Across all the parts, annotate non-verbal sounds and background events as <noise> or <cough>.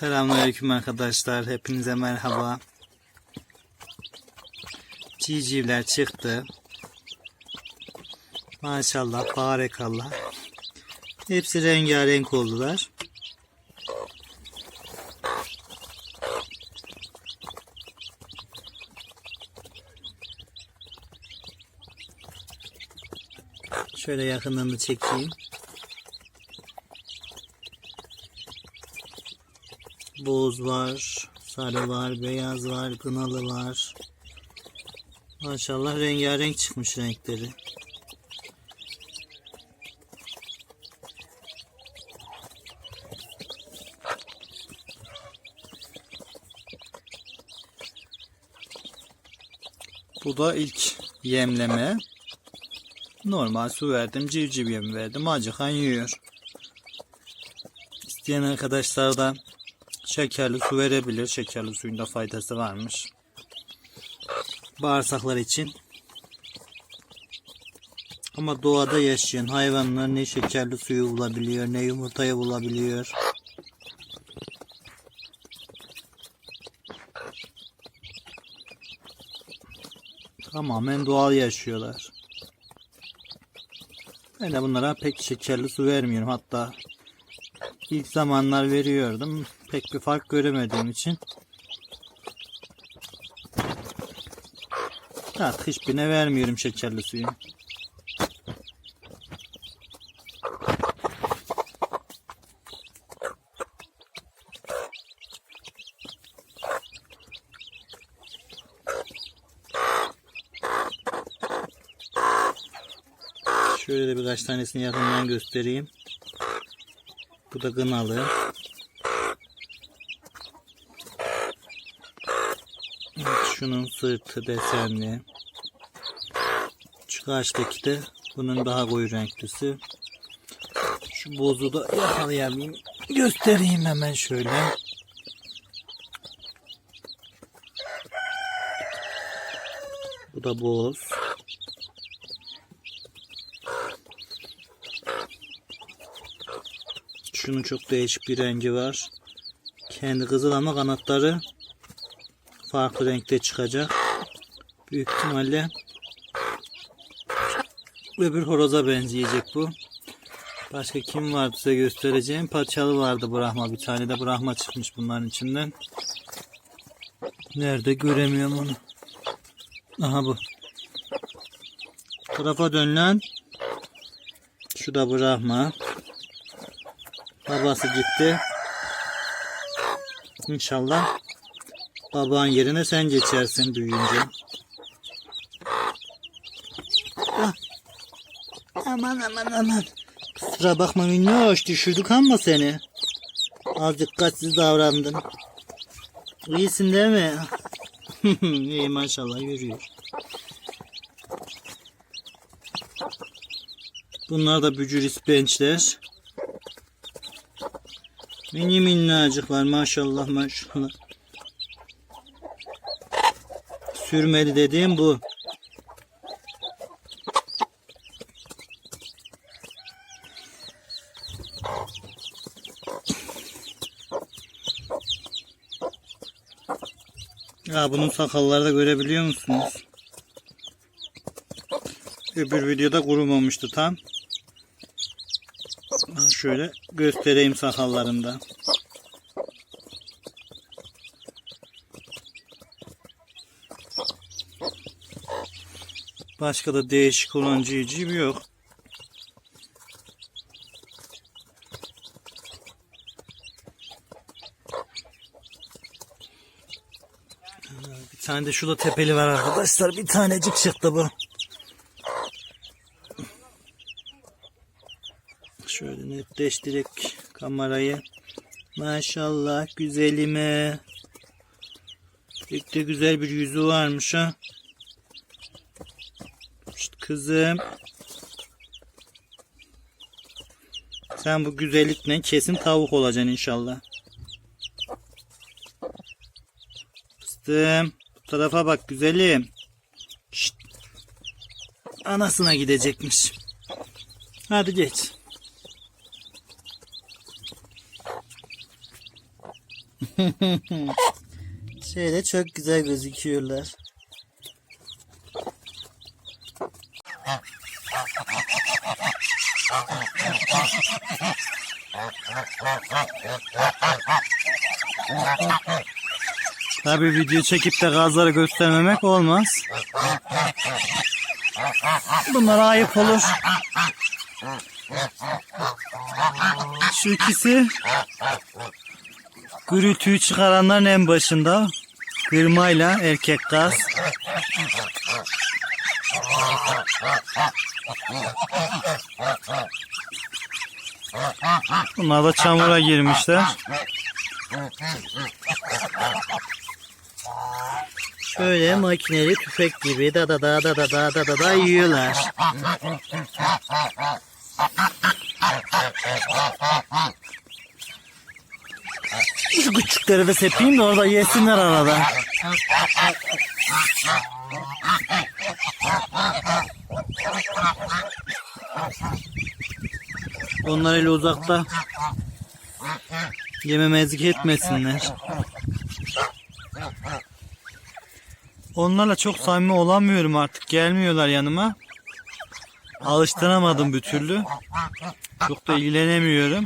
Selamünaleyküm arkadaşlar. Hepinize merhaba. Civcivler çıktı. Maşallah, barakallah. Hepsi rengarenk oldular. Şöyle yakınını çekeyim. Boz var, sarı var, beyaz var, kınalı var. Maşallah rengarenk çıkmış renkleri. Bu da ilk yemleme. Normal su verdim, civciv yemi verdim. Acıkan yiyor. İsteyen arkadaşlar da şekerli su verebilir. Şekerli suyun da faydası varmış. Bağırsaklar için. Ama doğada yaşayan hayvanlar ne şekerli suyu bulabiliyor ne yumurtayı bulabiliyor. Tamamen doğal yaşıyorlar. Ben de bunlara pek şekerli su vermiyorum. Hatta ilk zamanlar veriyordum. Pek bir fark göremediğim için. Artık hiçbirine vermiyorum şekerli suyu. Şöyle de birkaç tanesini yakından göstereyim. Bu da gınalı. Şunun sırtı desenli. Şu karşıdaki de bunun daha koyu renklisi. Şu bozu da yakalayamayayım. Göstereyim hemen şöyle. Bu da boz. Şunun çok değişik bir rengi var. Kendi kızıl ama kanatları farklı renkte çıkacak. Büyük ihtimalle öbür horoza benzeyecek bu. Başka kim vardı size göstereceğim. Paçalı vardı Brahma. Bir tane de Brahma çıkmış bunların içinden. Nerede göremiyorum onu. Aha bu. Tarafa dön. Şu da Brahma. Babası gitti. İnşallah babanın yerine sen geçersin büyüyünce. Ah. Aman aman aman. Kusura bakma minnoş düşürdük ama seni. Az dikkatsiz davrandın. İyisin değil mi? <laughs> İyi maşallah yürüyor. Bunlar da bücür ispençler. Mini minnacıklar maşallah maşallah. Sürmeli dediğim bu. Ya bunun sakalları da görebiliyor musunuz? Öbür videoda kurumamıştı tam. Şöyle göstereyim sakallarını Başka da değişik olan civciv yok. Bir tane de şurada tepeli var arkadaşlar. Bir tanecik çıktı bu. Şöyle netleştirek kamerayı. Maşallah güzelime. Pek de güzel bir yüzü varmış ha. Kızım. Sen bu güzellikle kesin tavuk olacaksın inşallah. Fıstığım. Bu tarafa bak güzelim. Şşt. Anasına gidecekmiş. Hadi geç. <laughs> Şöyle çok güzel gözüküyorlar. Tabi video çekip de gazları göstermemek olmaz. Bunlara ayıp olur. Şu ikisi gürültüyü çıkaranların en başında. Kırmayla erkek gaz. Bunlar da çamura girmişler. Şöyle makineli tüfek gibi da da da da da da da da da yiyorlar. Şu küçükleri de sepeyim de orada yesinler arada. Onlar öyle uzakta yememezlik etmesinler. Onlarla çok samimi olamıyorum artık. Gelmiyorlar yanıma. Alıştıramadım bir türlü. Çok da ilgilenemiyorum.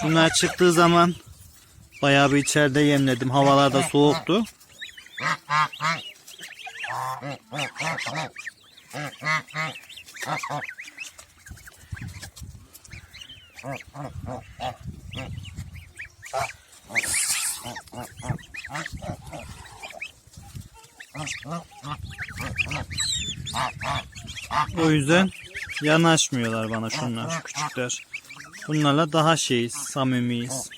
Şunlar çıktığı zaman bayağı bir içeride yemledim. Havalar da soğuktu. O yüzden yanaşmıyorlar bana şunlar şu küçükler. Bunlarla daha şeyiz, samimiyiz.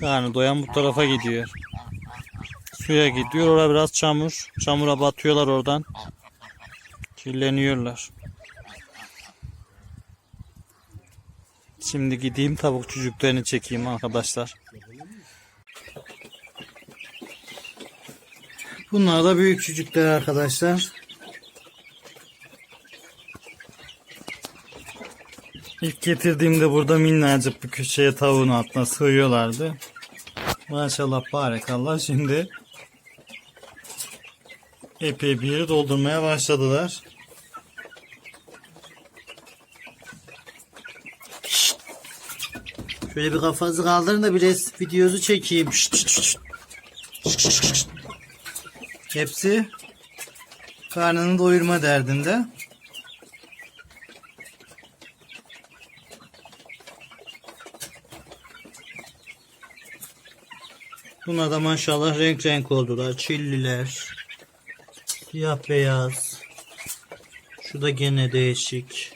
Karnı doyan bu tarafa gidiyor. Suya gidiyor. Orada biraz çamur. Çamura batıyorlar oradan. Kirleniyorlar. Şimdi gideyim tavuk çocuklarını çekeyim arkadaşlar. Bunlar da büyük çocuklar arkadaşlar. İlk getirdiğimde burada minnacık bir köşeye tavuğun altına sığıyorlardı. Maşallah barakallah şimdi epey bir yeri doldurmaya başladılar. Şöyle bir kafanızı kaldırın da biraz videosu çekeyim. Hepsi karnını doyurma derdinde. Bunlar da maşallah renk renk oldular. Çilliler. Siyah beyaz. Şu da gene değişik.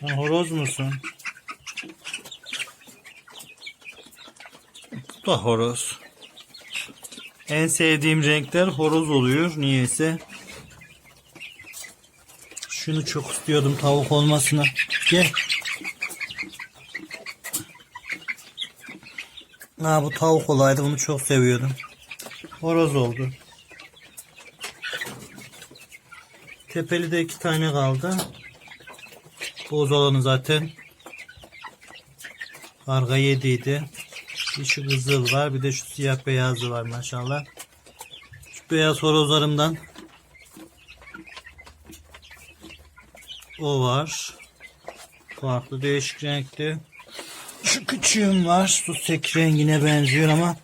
Sen horoz musun? Bu da horoz. En sevdiğim renkler horoz oluyor. Niyeyse. Şunu çok istiyordum tavuk olmasına. Gel. Ha bu tavuk olaydı bunu çok seviyordum. Horoz oldu. Tepeli de iki tane kaldı. Boz olanı zaten karga yediydi. Bir şu kızıl var bir de şu siyah beyazı var maşallah. Şu beyaz horozlarımdan o var. Farklı değişik renkte. Şu küçüğüm var. Su sek rengine benziyor ama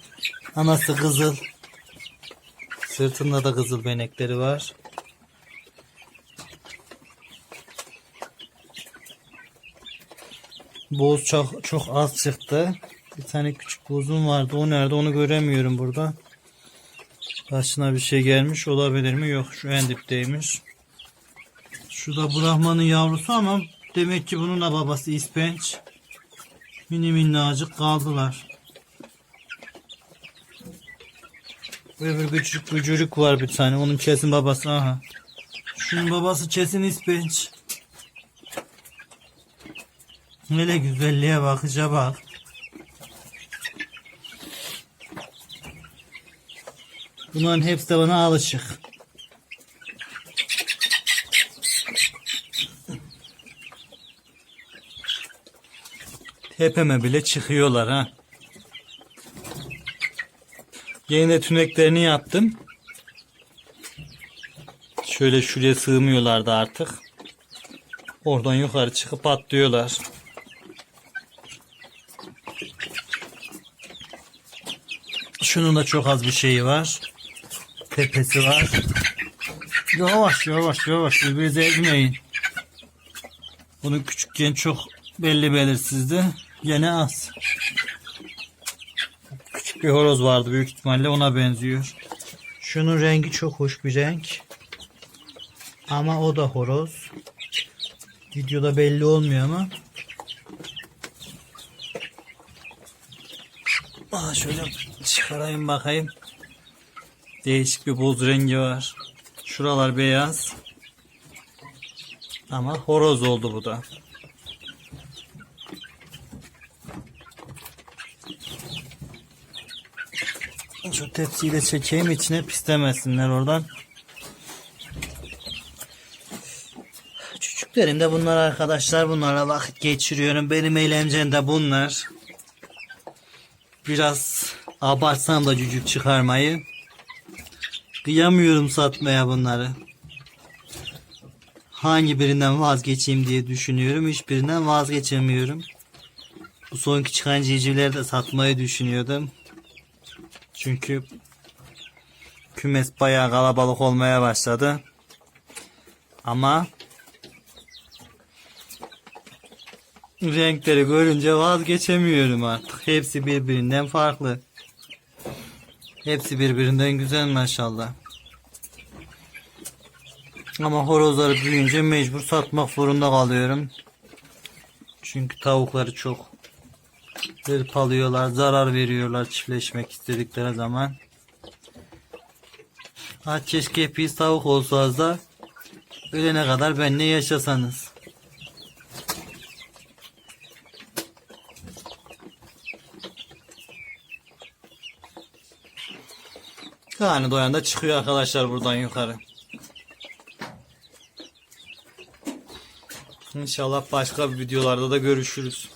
anası kızıl. Sırtında da kızıl benekleri var. Boz çok, çok az çıktı. Bir tane küçük bozum vardı. O nerede onu göremiyorum burada. Başına bir şey gelmiş olabilir mi? Yok şu en dipteymiş. Şu da Brahman'ın yavrusu ama demek ki bunun da babası ispenç. Mini minnacık kaldılar. Böyle bir küçük gücürük var bir tane. Onun kesin babası. Aha. Şunun babası kesin ispenç. Hele güzelliğe bakışa bak. Bunların hepsi de bana alışık. Tepeme bile çıkıyorlar ha. Yeni de tüneklerini yaptım. Şöyle şuraya sığmıyorlardı artık. Oradan yukarı çıkıp atlıyorlar. Şunun da çok az bir şeyi var. Tepesi var. Yavaş yavaş yavaş birbirinize ezmeyin. Bunu küçükken çok belli belirsizdi. Yine az. Küçük bir horoz vardı büyük ihtimalle ona benziyor. Şunun rengi çok hoş bir renk. Ama o da horoz. Videoda belli olmuyor ama. Aa, şöyle çıkarayım bakayım. Değişik bir boz rengi var. Şuralar beyaz. Ama horoz oldu bu da. Şu tepsiyi de çekeyim içine pislemesinler oradan. Küçüklerimde bunlar arkadaşlar. Bunlarla vakit geçiriyorum. Benim eğlencem de bunlar. Biraz abartsam da cücük çıkarmayı. Kıyamıyorum satmaya bunları. Hangi birinden vazgeçeyim diye düşünüyorum. Hiçbirinden vazgeçemiyorum. Bu sonki çıkan civcivleri de satmayı düşünüyordum. Çünkü kümes bayağı kalabalık olmaya başladı. Ama renkleri görünce vazgeçemiyorum artık. Hepsi birbirinden farklı. Hepsi birbirinden güzel maşallah. Ama horozları büyüyünce mecbur satmak zorunda kalıyorum. Çünkü tavukları çok hırpalıyorlar, zarar veriyorlar çiftleşmek istedikleri zaman. Ha keşke hepiniz tavuk olsanız da ölene kadar benimle yaşasanız. Karnı doyan da çıkıyor arkadaşlar buradan yukarı. İnşallah başka videolarda da görüşürüz.